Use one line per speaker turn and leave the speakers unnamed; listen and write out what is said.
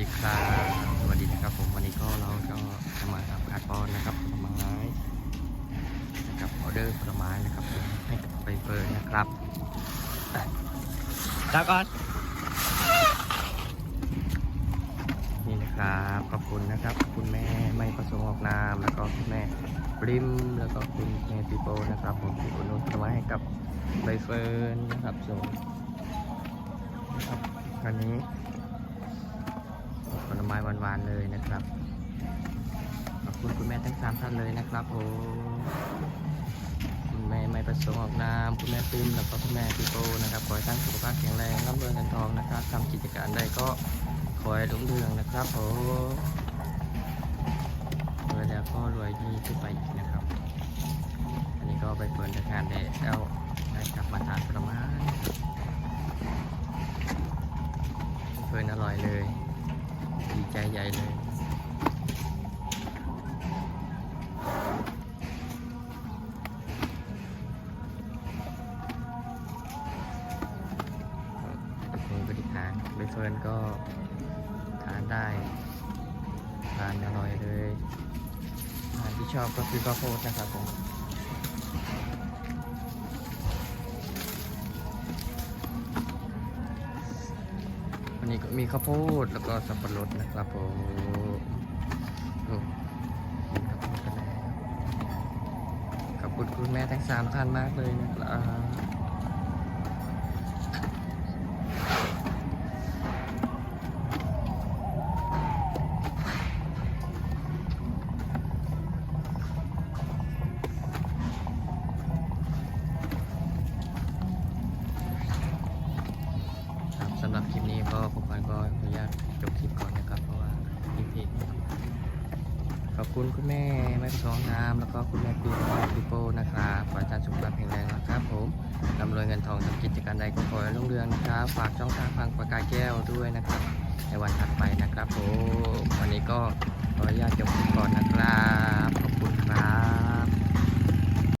ดีครับสวัสดีนะครับผมวันนี้ก็เราก็จะมาอัพคัดบอลนะครับผลไม้นะครับออเดอร์ผลไม้นะครับผมให้กับไปเฟิร์นนะครับอะจ้าก่อนนี่นะครับขอบคุณนะครับ คุณแม่ไม่ประสงค์ออกนามแล้วก็คุณแม่ปริมแล้วก็คุณแม่ปีโป้นะครับ ผมที่อุดหนุนผลไม้ให้กับใบเฟิร์นนะครับส่งนะครับวันนี้ผลไม้หวานๆเลยนะครับ ขอบคุณคุณแม่ทั้งสามท่านเลยนะครับผมคุณแม่ไม่ประสงค์ออกนามคุณแม่ปิมแล้วก็คุณแม่พี่โตนะครับขอให้ท่านสุขภาพแข็งแรงร่ำรวยเงินทองนะครับทำกิจการใดก็ขอให้รุ่งเรืองนะครับผมรวยแล้วก็รวยยิ่งขึ้นไปอีกนะครับ อันนี้ก็ไปเปิดงานได้แล้วได้กลับมาทานผลไม้เฟิร์นอร่อยเลย ใจใหญ่เลยผมบริการใบเฟิร์นก็ทานได้ทานอร่อยเลยอาหารที่ชอบก็คือข้าวโพดนะครับผม วันนี้ก็มีข้าวโพดแล้วก็สับปะรดนะครับผมโอ้กินข้าวโพดกันแล้วขอบคุณคุณแม่ทั้งสามท่านมากเลยนะครับำหรับคลิปนี้ก็ผมก็ขออนุญาตจบคลิปก่อนนะครับ เพราะว่าคลิปเพจขอบคุณคุณแม่แม่สองน้ำแล้วก็คุณแม่ปีแม่ปีโป้นะครับขอให้ท่านสุขภาพแข็งแรงนะครับผมร่ำรวยเงินทองทำกิจการใดก็ขอให้รุ่งเรืองนะครับ ฝากช่องทางฟังประกายแก้วด้วยนะครับ ในวันถัดไปนะครับผมวันนี้ก็อนุญาตจบก่อนนะครับ